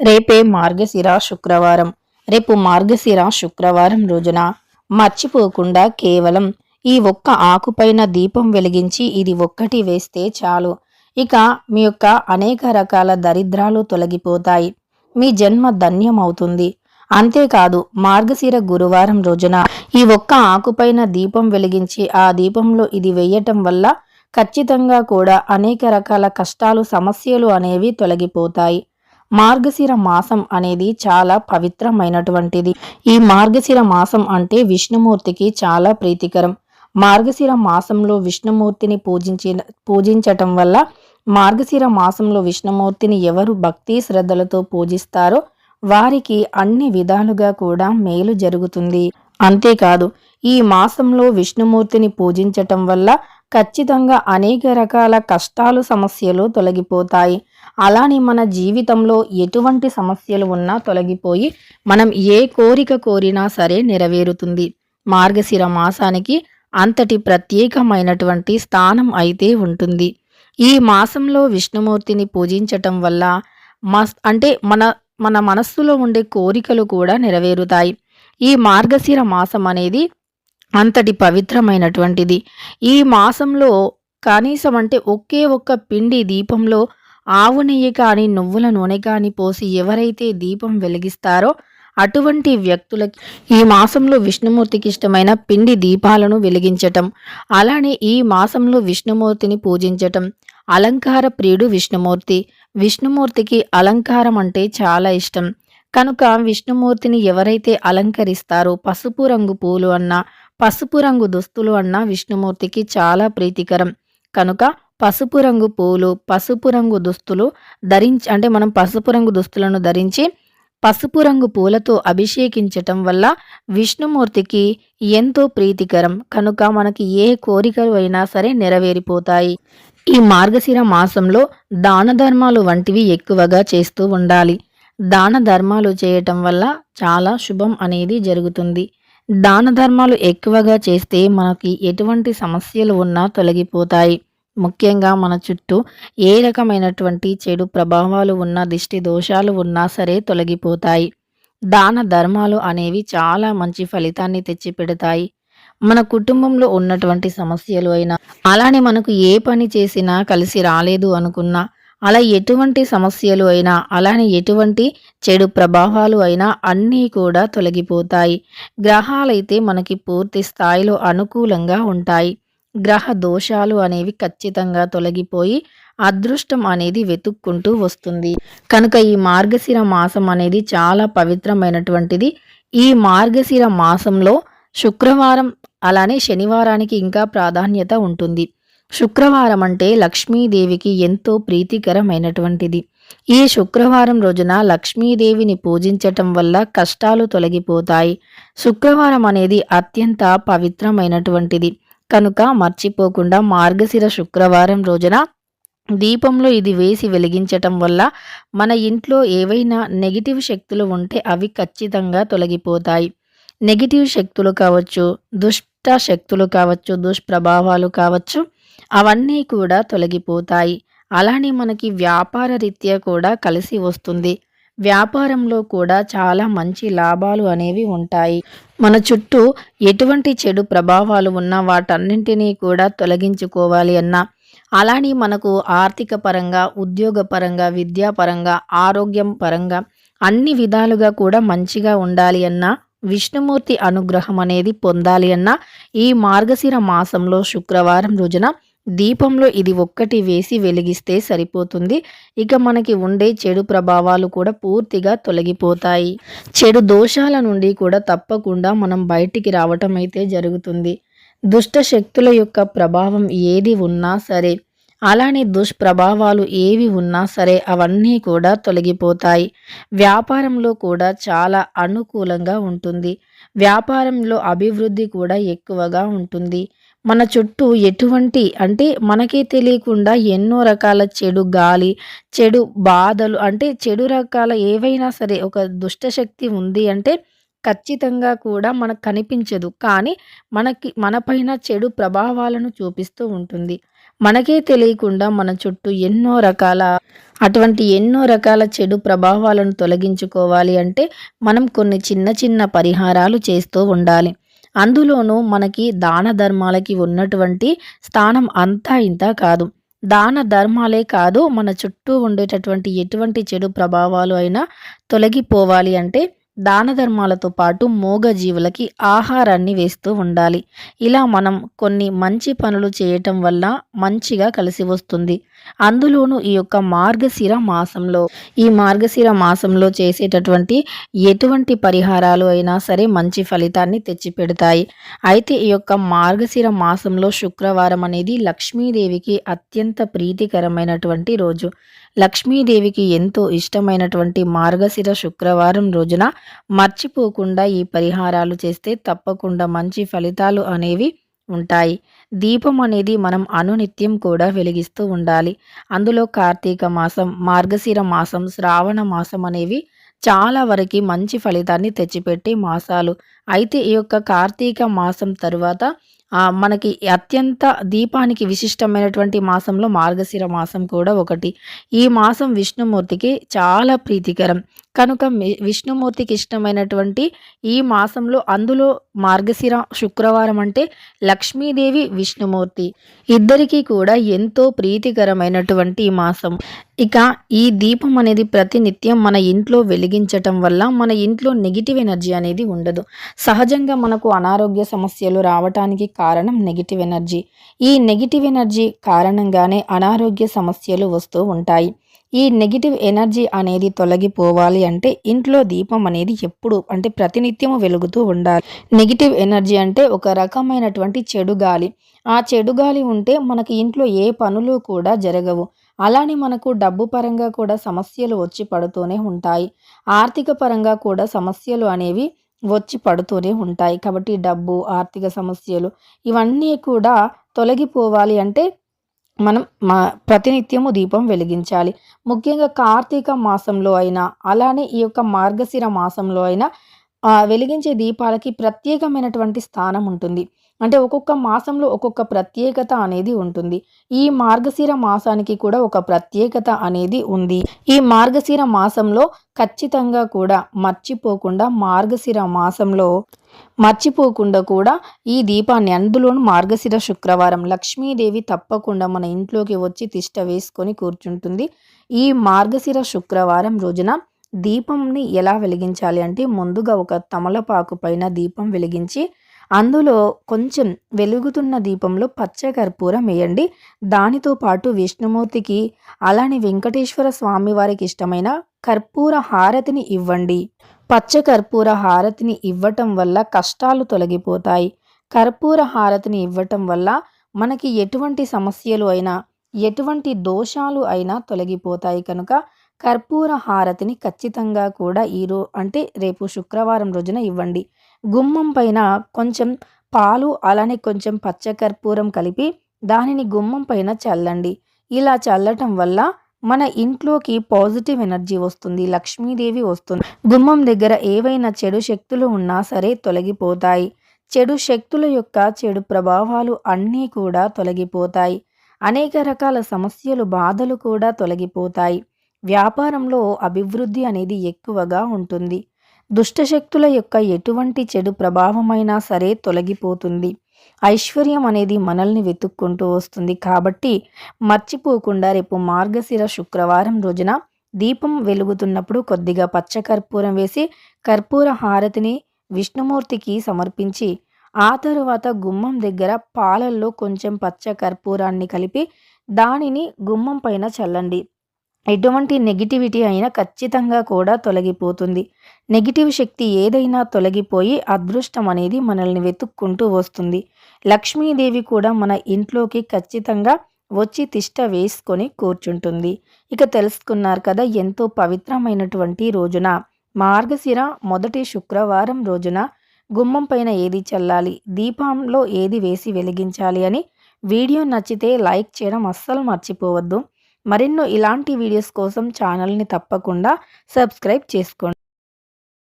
రేపే మార్గశిర శుక్రవారం. రేపు మార్గశిర శుక్రవారం రోజున మర్చిపోకుండా కేవలం ఈ ఒక్క ఆకుపైన దీపం వెలిగించి ఇది ఒక్కటి వేస్తే చాలు. ఇక మీ యొక్క అనేక రకాల దరిద్రాలు తొలగిపోతాయి. మీ జన్మ ధన్యమవుతుంది. అంతేకాదు మార్గశిర గురువారం రోజున ఈ ఒక్క ఆకుపైన దీపం వెలిగించి ఆ దీపంలో ఇది వేయటం వల్ల ఖచ్చితంగా కూడా అనేక రకాల కష్టాలు సమస్యలు అనేవి తొలగిపోతాయి. మార్గశిర మాసం అనేది చాలా పవిత్రమైనటువంటిది. ఈ మార్గశిర మాసం అంటే విష్ణుమూర్తికి చాలా ప్రీతికరం. మార్గశిర మాసంలో విష్ణుమూర్తిని పూజించి పూజించటం వల్ల మార్గశిర మాసంలో విష్ణుమూర్తిని ఎవరు భక్తి శ్రద్ధలతో పూజిస్తారో వారికి అన్ని విధాలుగా కూడా మేలు జరుగుతుంది. అంతేకాదు ఈ మాసంలో విష్ణుమూర్తిని పూజించటం వల్ల ఖచ్చితంగా అనేక రకాల కష్టాలు సమస్యలు తొలగిపోతాయి. అలానే మన జీవితంలో ఎటువంటి సమస్యలు ఉన్నా తొలగిపోయి మనం ఏ కోరిక కోరినా సరే నెరవేరుతుంది. మార్గశిర మాసానికి అంతటి ప్రత్యేకమైనటువంటి స్థానం అయితే ఉంటుంది. ఈ మాసంలో విష్ణుమూర్తిని పూజించటం వల్ల మస్ అంటే మన మన మనస్సులో ఉండే కోరికలు కూడా నెరవేరుతాయి. ఈ మార్గశిర మాసం అనేది అంతటి పవిత్రమైనటువంటిది. ఈ మాసంలో కనీసం అంటే ఒకే ఒక్క పిండి దీపంలో ఆవు నెయ్యి కానీ నువ్వుల నూనె కానీ పోసి ఎవరైతే దీపం వెలిగిస్తారో అటువంటి వ్యక్తులకి ఈ మాసంలో విష్ణుమూర్తికి ఇష్టమైన పిండి దీపాలను వెలిగించటం. అలానే ఈ మాసంలో విష్ణుమూర్తిని పూజించటం. అలంకార ప్రియుడు విష్ణుమూర్తి. విష్ణుమూర్తికి అలంకారం అంటే చాలా ఇష్టం. కనుక విష్ణుమూర్తిని ఎవరైతే అలంకరిస్తారో పసుపు రంగు పూలు అన్నా పసుపు రంగు దుస్తులు అన్న విష్ణుమూర్తికి చాలా ప్రీతికరం. కనుక పసుపు రంగు పూలు పసుపు రంగు దుస్తులు ధరించి అంటే మనం పసుపు రంగు దుస్తులను ధరించి పసుపు రంగు పూలతో అభిషేకించటం వల్ల విష్ణుమూర్తికి ఎంతో ప్రీతికరం. కనుక మనకి ఏ కోరికలు అయినా సరే నెరవేరిపోతాయి. ఈ మార్గశిర మాసంలో దాన ధర్మాలు వంటివి ఎక్కువగా చేస్తూ ఉండాలి. దాన ధర్మాలు చేయటం వల్ల చాలా శుభం అనేది జరుగుతుంది. దాన ధర్మాలు ఎక్కువగా చేస్తే మనకి ఎటువంటి సమస్యలు ఉన్నా తొలగిపోతాయి. ముఖ్యంగా మన చుట్టూ ఏ రకమైనటువంటి చెడు ప్రభావాలు ఉన్న దిష్టి దోషాలు ఉన్నా సరే తొలగిపోతాయి. దాన ధర్మాలు అనేవి చాలా మంచి ఫలితాన్ని తెచ్చిపెడతాయి. మన కుటుంబంలో ఉన్నటువంటి సమస్యలు అయినా అలానే మనకు ఏ పని చేసినా కలిసి రాలేదు అనుకున్నా అలా ఎటువంటి సమస్యలు అయినా అలానే ఎటువంటి చెడు ప్రభావాలు అయినా అన్నీ కూడా తొలగిపోతాయి. గ్రహాలైతే మనకి పూర్తి స్థాయిలో అనుకూలంగా ఉంటాయి. గ్రహ దోషాలు అనేవి ఖచ్చితంగా తొలగిపోయి అదృష్టం అనేది వెతుక్కుంటూ వస్తుంది. కనుక ఈ మార్గశిర మాసం అనేది చాలా పవిత్రమైనటువంటిది. ఈ మార్గశిర మాసంలో శుక్రవారం అలానే శనివారానికి ఇంకా ప్రాధాన్యత ఉంటుంది. శుక్రవారం అంటే లక్ష్మీదేవికి ఎంతో ప్రీతికరమైనటువంటిది. ఈ శుక్రవారం రోజున లక్ష్మీదేవిని పూజించటం వల్ల కష్టాలు తొలగిపోతాయి. శుక్రవారం అనేది అత్యంత పవిత్రమైనటువంటిది. కనుక మర్చిపోకుండా మార్గశిర శుక్రవారం రోజున దీపంలో ఇది వేసి వెలిగించటం వల్ల మన ఇంట్లో ఏవైనా నెగిటివ్ శక్తులు ఉంటే అవి ఖచ్చితంగా తొలగిపోతాయి. నెగిటివ్ శక్తులు కావచ్చు దుష్ట శక్తులు కావచ్చు దుష్ప్రభావాలు కావచ్చు అవన్నీ కూడా తొలగిపోతాయి. అలానే మనకి వ్యాపార రీత్యా కూడా కలిసి వస్తుంది. వ్యాపారంలో కూడా చాలా మంచి లాభాలు అనేవి ఉంటాయి. మన చుట్టూ ఎటువంటి చెడు ప్రభావాలు ఉన్నా వాటన్నింటినీ కూడా తొలగించుకోవాలి అన్నా. అలానే మనకు ఆర్థిక పరంగా ఉద్యోగపరంగా విద్యాపరంగా ఆరోగ్యం పరంగా అన్ని విధాలుగా కూడా మంచిగా ఉండాలి అన్నా విష్ణుమూర్తి అనుగ్రహం అనేది పొందాలి అన్న ఈ మార్గశిర మాసంలో శుక్రవారం రోజున దీపంలో ఇది ఒక్కటి వేసి వెలిగిస్తే సరిపోతుంది. ఇక మనకి ఉండే చెడు ప్రభావాలు కూడా పూర్తిగా తొలగిపోతాయి. చెడు దోషాల నుండి కూడా తప్పకుండా మనం బయటికి రావటం అయితే జరుగుతుంది. దుష్ట శక్తుల యొక్క ప్రభావం ఏది ఉన్నా సరే అలానే దుష్ప్రభావాలు ఏవి ఉన్నా సరే అవన్నీ కూడా తొలగిపోతాయి. వ్యాపారంలో కూడా చాలా అనుకూలంగా ఉంటుంది. వ్యాపారంలో అభివృద్ధి కూడా ఎక్కువగా ఉంటుంది. మన చుట్టూ ఎటువంటి అంటే మనకే తెలియకుండా ఎన్నో రకాల చెడు గాలి చెడు బాధలు అంటే చెడు రకాల ఏవైనా సరే ఒక దుష్టశక్తి ఉంది అంటే ఖచ్చితంగా కూడా మనకు కనిపించదు. కానీ మనకి మనపైన చెడు ప్రభావాలను చూపిస్తూ ఉంటుంది. మనకే తెలియకుండా మన చుట్టూ ఎన్నో రకాల అటువంటి ఎన్నో రకాల చెడు ప్రభావాలను తొలగించుకోవాలి అంటే మనం కొన్ని చిన్న చిన్న పరిహారాలు చేస్తూ ఉండాలి. అందులోనూ మనకి దాన ధర్మాలకి ఉన్నటువంటి స్థానం అంతా ఇంత కాదు. దాన ధర్మాలే కాదు మన చుట్టూ ఉండేటటువంటి ఎటువంటి చెడు ప్రభావాలు అయినా తొలగిపోవాలి అంటే దాన ధర్మాలతో పాటు మూగజీవులకి ఆహారాన్ని వేస్తూ ఉండాలి. ఇలా మనం కొన్ని మంచి పనులు చేయటం వల్ల మంచిగా కలిసి వస్తుంది. అందులోనూ ఈ యొక్క మార్గశిర మాసంలో ఈ మార్గశిర మాసంలో చేసేటటువంటి ఎటువంటి పరిహారాలు అయినా సరే మంచి ఫలితాన్ని తెచ్చిపెడతాయి. అయితే ఈ యొక్క మార్గశిర మాసంలో శుక్రవారం అనేది లక్ష్మీదేవికి అత్యంత ప్రీతికరమైనటువంటి రోజు. లక్ష్మీదేవికి ఎంతో ఇష్టమైనటువంటి మార్గశిర శుక్రవారం రోజున మర్చిపోకుండా ఈ పరిహారాలు చేస్తే తప్పకుండా మంచి ఫలితాలు అనేవి ఉంటాయి. దీపం అనేది మనం అనునిత్యం కూడా వెలిగిస్తూ ఉండాలి. అందులో కార్తీక మాసం మార్గశిర మాసం శ్రావణ మాసం అనేవి చాలా వరకు మంచి ఫలితాన్ని తెచ్చిపెట్టే మాసాలు. అయితే ఈ యొక్క కార్తీక మాసం తరువాత మనకి అత్యంత దీపానికి విశిష్టమైనటువంటి మాసంలో మార్గశిర మాసం కూడా ఒకటి. ఈ మాసం విష్ణుమూర్తికి చాలా ప్రీతికరం. కనుక విష్ణుమూర్తికి ఇష్టమైనటువంటి ఈ మాసంలో అందులో మార్గశిర శుక్రవారం అంటే లక్ష్మీదేవి విష్ణుమూర్తి. ఇద్దరికీ కూడా ఎంతో ప్రీతికరమైనటువంటి ఈ మాసం. ఇక ఈ దీపం అనేది ప్రతినిత్యం మన ఇంట్లో వెలిగించటం వల్ల మన ఇంట్లో నెగిటివ్ ఎనర్జీ అనేది ఉండదు. సహజంగా మనకు అనారోగ్య సమస్యలు రావటానికి కారణం నెగిటివ్ ఎనర్జీ. ఈ నెగిటివ్ ఎనర్జీ కారణంగానే అనారోగ్య సమస్యలు వస్తూ ఉంటాయి. ఈ నెగిటివ్ ఎనర్జీ అనేది తొలగిపోవాలి అంటే ఇంట్లో దీపం అనేది ఎప్పుడు అంటే ప్రతినిత్యము వెలుగుతూ ఉండాలి. నెగిటివ్ ఎనర్జీ అంటే ఒక రకమైనటువంటి చెడు గాలి. ఆ చెడు గాలి ఉంటే మనకి ఇంట్లో ఏ పనులు కూడా జరగవు. అలానే మనకు డబ్బు పరంగా కూడా సమస్యలు వచ్చి పడుతూనే ఉంటాయి. ఆర్థిక పరంగా కూడా సమస్యలు అనేవి వచ్చి పడుతూనే ఉంటాయి. కాబట్టి డబ్బు ఆర్థిక సమస్యలు ఇవన్నీ కూడా తొలగిపోవాలి అంటే మనం మా ప్రతినిత్యము దీపం వెలిగించాలి. ముఖ్యంగా కార్తీక మాసంలో అయినా అలానే ఈ యొక్క మార్గశిర మాసంలో అయినా వెలిగించే దీపాలకి ప్రత్యేకమైనటువంటి స్థానం ఉంటుంది. అంటే ఒక్కొక్క మాసంలో ఒక్కొక్క ప్రత్యేకత అనేది ఉంటుంది. ఈ మార్గశిర మాసానికి కూడా ఒక ప్రత్యేకత అనేది ఉంది. ఈ మార్గశిర మాసంలో ఖచ్చితంగా కూడా మర్చిపోకుండా మార్గశిర మాసంలో మర్చిపోకుండా కూడా ఈ దీపాన్ని అందులోను మార్గశిర శుక్రవారం లక్ష్మీదేవి తప్పకుండా మన ఇంట్లోకి వచ్చి తిష్ట వేసుకొని కూర్చుంటుంది. ఈ మార్గశిర శుక్రవారం రోజున దీపంని ఎలా వెలిగించాలి అంటే ముందుగా ఒక తమలపాకు పైన దీపం వెలిగించి అందులో కొంచెం వెలుగుతున్న దీపంలో పచ్చ కర్పూరం వేయండి. దానితో పాటు విష్ణుమూర్తికి అలానే వెంకటేశ్వర స్వామి వారికి ఇష్టమైన కర్పూర హారతిని ఇవ్వండి. పచ్చ కర్పూర హారతిని ఇవ్వటం వల్ల కష్టాలు తొలగిపోతాయి. కర్పూర హారతిని ఇవ్వటం వల్ల మనకి ఎటువంటి సమస్యలు అయినా ఎటువంటి దోషాలు అయినా తొలగిపోతాయి కనుక కర్పూర హారతిని ఖచ్చితంగా కూడా ఈరో అంటే రేపు శుక్రవారం రోజున ఇవ్వండి. గుమ్మం పైన కొంచెం పాలు అలానే కొంచెం పచ్చకర్పూరం కలిపి దానిని గుమ్మం పైన చల్లండి. ఇలా చల్లటం వల్ల మన ఇంట్లోకి పాజిటివ్ ఎనర్జీ వస్తుంది లక్ష్మీదేవి వస్తుంది. గుమ్మం దగ్గర ఏవైనా చెడు శక్తులు ఉన్నా సరే తొలగిపోతాయి. చెడు శక్తుల యొక్క చెడు ప్రభావాలు అన్నీ కూడా తొలగిపోతాయి. అనేక రకాల సమస్యలు బాధలు కూడా తొలగిపోతాయి. వ్యాపారంలో అభివృద్ధి అనేది ఎక్కువగా ఉంటుంది. దుష్టశక్తుల యొక్క ఎటువంటి చెడు ప్రభావమైనా సరే తొలగిపోతుంది. ఐశ్వర్యం అనేది మనల్ని వెతుక్కుంటూ వస్తుంది. కాబట్టి మర్చిపోకుండా రేపు మార్గశిర శుక్రవారం రోజున దీపం వెలుగుతున్నప్పుడు కొద్దిగా పచ్చకర్పూరం వేసి కర్పూర హారతిని విష్ణుమూర్తికి సమర్పించి ఆ తరువాత గుమ్మం దగ్గర పాలల్లో కొంచెం పచ్చ కర్పూరాన్ని కలిపి దానిని గుమ్మం పైన చల్లండి. ఎటువంటి నెగిటివిటీ అయినా ఖచ్చితంగా కూడా తొలగిపోతుంది. నెగిటివ్ శక్తి ఏదైనా తొలగిపోయి అదృష్టం అనేది మనల్ని వెతుక్కుంటూ వస్తుంది. లక్ష్మీదేవి కూడా మన ఇంట్లోకి ఖచ్చితంగా వచ్చి తిష్ట వేసుకొని కూర్చుంటుంది. ఇక తెలుసుకున్నారు కదా ఎంతో పవిత్రమైనటువంటి రోజున మార్గశిర మొదటి శుక్రవారం రోజున గుమ్మం పైన ఏది చల్లాలి దీపంలో ఏది వేసి వెలిగించాలి అని వీడియో నచ్చితే లైక్ చేయడం అస్సలు మర్చిపోవద్దు. మరెన్నో ఇలాంటి వీడియోస్ కోసం ఛానల్ని తప్పకుండా సబ్స్క్రైబ్ చేసుకోండి.